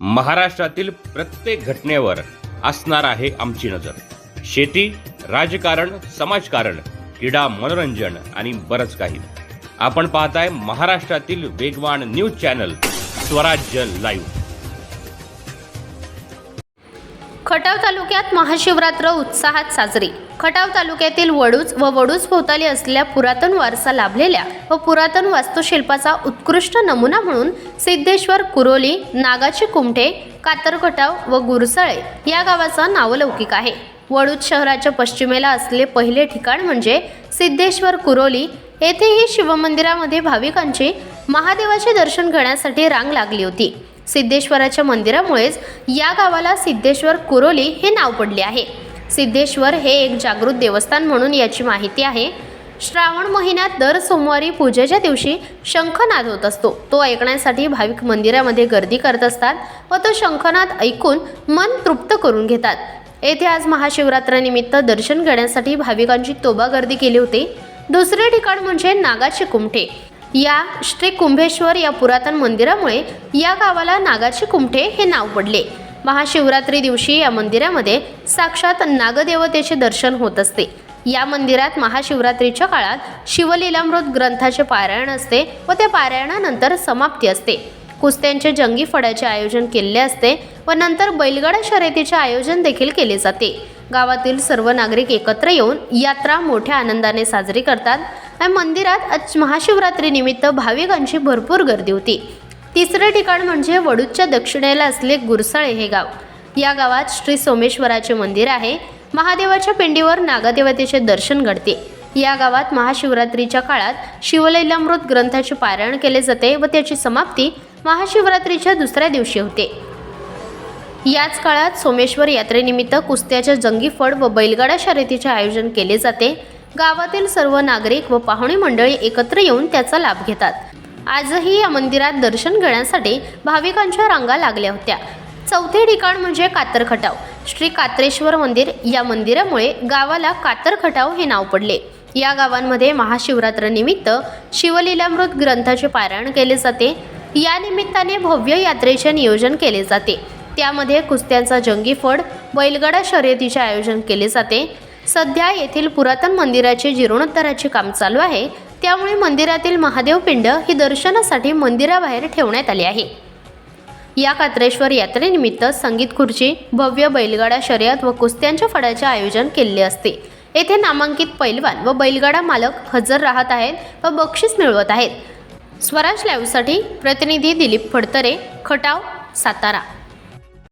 महाराष्ट्रातील प्रत्येक घटनेवर असणार आहे आमची नजर. शेती राजकारण समाजकारण क्रीडा मनोरंजन आणि बरंच काही. आपण पाहताय महाराष्ट्रातील वेगवान news channel Swarajya live. Khatav तालुक्यात महाशिवरात्र उत्साहात साजरी. खटाव तालुक्यातील वडूज व वडूज भोवताली असलेल्या पुरातन वारसा लाभलेल्या व पुरातन वास्तुशिल्पाचा उत्कृष्ट नमुना म्हणून सिद्धेश्वर कुरोली नागाची कुमठे कातरखटाव व गुरसळे या गावाचा नावलौकिक आहे. वडूज शहराच्या पश्चिमेला असले पहिले ठिकाण म्हणजे सिद्धेश्वर कुरोली. येथेही शिवमंदिरामध्ये भाविकांची महादेवाचे दर्शन घेण्यासाठी रांग लागली होती. सिद्धेश्वराच्या मंदिरामुळेच या गावाला सिद्धेश्वर कुरोली हे नाव पडले आहे. सिद्धेश्वर हे एक जागृत देवस्थान म्हणून याची माहिती आहे. श्रावण महिन्यात दर सोमवारी पूजेच्या दिवशी शंखनाद होत असतो. तो ऐकण्यासाठी भाविक मंदिरामध्ये गर्दी करत असतात व तो शंखनाद ऐकून मन तृप्त करून घेतात. येथे आज महाशिवरात्रानिमित्त दर्शन घेण्यासाठी भाविकांची तोबा गर्दी केली होती. दुसरे ठिकाण म्हणजे नागाचे कुमठे. या श्री कुंभेश्वर या पुरातन मंदिरामुळे या गावाला नागाची कुमठे हे नाव पडले. महाशिवरात्री दिवशी या मंदिरामध्ये साक्षात नागदेवतेचे दर्शन होत असते. या मंदिरात महाशिवरात्रीच्या काळात शिवलीलामृत ग्रंथाचे पारायण असते व त्या पारायणानंतर समाप्ती असते. कुस्त्यांचे जंगी फडाचे आयोजन केले असते व नंतर बैलगाडा शर्यतीचे आयोजन देखील केले जाते. गावातील सर्व नागरिक एकत्र येऊन यात्रा मोठ्या आनंदाने साजरी करतात. आणि मंदिरात आज महाशिवरात्रीनिमित्त भाविकांची भरपूर गर्दी होती. तिसरे ठिकाण म्हणजे वडूजच्या दक्षिणेला असले गुरसाळे हे गाव. या गावात श्री सोमेश्वराचे मंदिर आहे. महादेवाच्या पिंडीवर नागदेवतेचे दर्शन घडते. या गावात महाशिवरात्रीच्या काळात शिवलैलामृत ग्रंथाचे पारायण केले जाते व त्याची समाप्ती महाशिवरात्रीच्या दुसऱ्या दिवशी होते. याच काळात सोमेश्वर यात्रेनिमित्त कुस्त्याच्या जंगी फड व बैलगाडा शर्यतीचे आयोजन केले जाते. गावातील सर्व नागरिक व पाहुणे मंडळी एकत्र येऊन त्याचा लाभ घेतात. आजही या मंदिरात दर्शन घेण्यासाठी भाविकांच्या रांगा लागल्या होत्या. चौथे ठिकाण म्हणजे कातरखटाव. श्री कात्रेश्वर मंदिर या मंदिरामुळे गावाला कातर खटाव हे नाव पडले. या गावांमध्ये महाशिवरात्रनिमित्त शिवलीलामृत ग्रंथाचे पारायण केले जाते. या निमित्ताने भव्य यात्रेचे नियोजन केले जाते. त्यामध्ये कुस्त्यांचा जंगी फड बैलगाडा शर्यतीचे आयोजन केले जाते. सध्या येथील पुरातन मंदिराचे जीर्णोत्तराचे काम चालू आहे. त्यामुळे मंदिरातील महादेव पिंड ही दर्शनासाठी मंदिराबाहेर ठेवण्यात आली आहे. या कात्रेश्वर यात्रेनिमित्त संगीत खुर्ची भव्य बैलगाडा शर्यत व कुस्त्यांच्या फडाचे आयोजन केले असते. येथे नामांकित पैलवान व बैलगाडा मालक हजर राहत आहेत व बक्षीस मिळवत आहेत. स्वराज लाईव्हसाठी प्रतिनिधी दिलीप फडतरे खटाव सातारा.